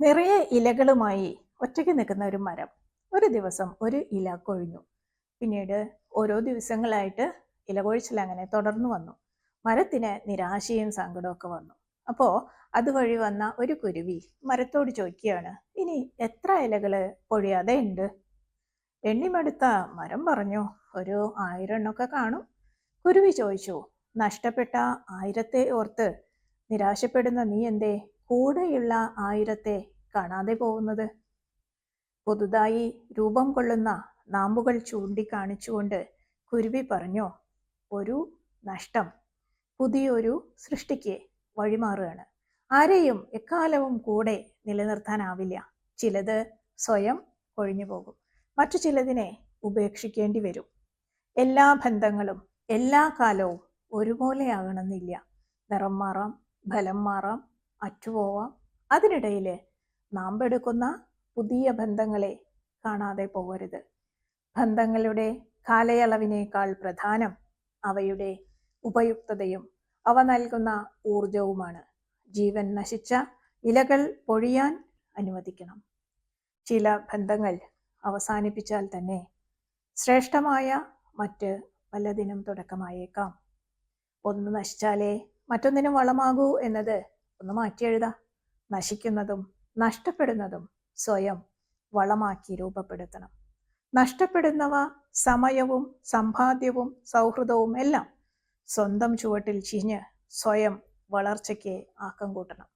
നിറയെ ഇലകളുമായി ഒറ്റയ്ക്ക് നിൽക്കുന്ന ഒരു മരം. ഒരു ദിവസം ഒരു ഇല കൊഴിഞ്ഞു. പിന്നീട് ഓരോ ദിവസങ്ങളായിട്ട് ഇല കൊഴിച്ചിൽ അങ്ങനെ തുടർന്നു വന്നു. മരത്തിന് നിരാശയും സങ്കടമൊക്കെ വന്നു. അപ്പോൾ അതുവഴി വന്ന ഒരു കുരുവി മരത്തോട് ചോദിക്കുകയാണ് ഇനി എത്ര ഇലകൾ പൊഴിയാതെ ഉണ്ട്? എണ്ണിമെടുത്ത മരം പറഞ്ഞു ഒരു ആയിരം എണ്ണൊക്കെ കാണും. കുരുവി ചോദിച്ചു നഷ്ടപ്പെട്ട ആയിരത്തെ ഓർത്ത് നിരാശപ്പെടുന്ന നീ എന്തേ? കൂടെയുള്ള ആയിരത്തെ കാണാതെ പോകുന്നത്. പുതുതായി രൂപം കൊള്ളുന്ന നാമ്പുകൾ ചൂണ്ടിക്കാണിച്ചുകൊണ്ട് കുരുവി പറഞ്ഞു ഒരു നഷ്ടം. പുതിയൊരു സൃഷ്ടിക്ക് വഴിമാറുകയാണ്. ആരെയും എക്കാലവും കൂടെ നിലനിർത്താനാവില്ല. ചിലത് സ്വയം കൊഴിഞ്ഞു പോകും. മറ്റു ചിലതിനെ ഉപേക്ഷിക്കേണ്ടി വരും. എല്ലാ ബന്ധങ്ങളും എല്ലാ കാലവും ഒരുപോലെയാകണമെന്നില്ല. നിറം മാറാം ഫലം മാറാം അറ്റുപോവാം. അതിനിടയിൽ നാം എടുക്കുന്ന പുതിയ ബന്ധങ്ങളെ കാണാതെ പോകരുത്. ബന്ധങ്ങളുടെ കാലയളവിനേക്കാൾ പ്രധാനം അവയുടെ ഉപയുക്തതയും അവ നൽകുന്ന ഊർജവുമാണ് ജീവൻ നശിച്ച ഇലകൾ പൊഴിയാൻ അനുവദിക്കണം. ചില ബന്ധങ്ങൾ അവസാനിപ്പിച്ചാൽ തന്നെ ശ്രേഷ്ഠമായ മറ്റ് പലതിനും തുടക്കമായേക്കാം. ഒന്ന് നശിച്ചാലേ മറ്റൊന്നിനും വളമാകൂ എന്നത് ഒന്ന് മാറ്റിയെഴുതാ നശിക്കുന്നതും നഷ്ടപ്പെടുന്നതും സ്വയം വളമാക്കി രൂപപ്പെടുത്തണം. നഷ്ടപ്പെടുന്നവ സമയവും സമ്പാദ്യവും സൗഹൃദവും എല്ലാം സ്വന്തം ചുവട്ടിൽ ചിഞ്ഞ് സ്വയം വളർച്ചയ്ക്ക് ആക്കം കൂട്ടണം.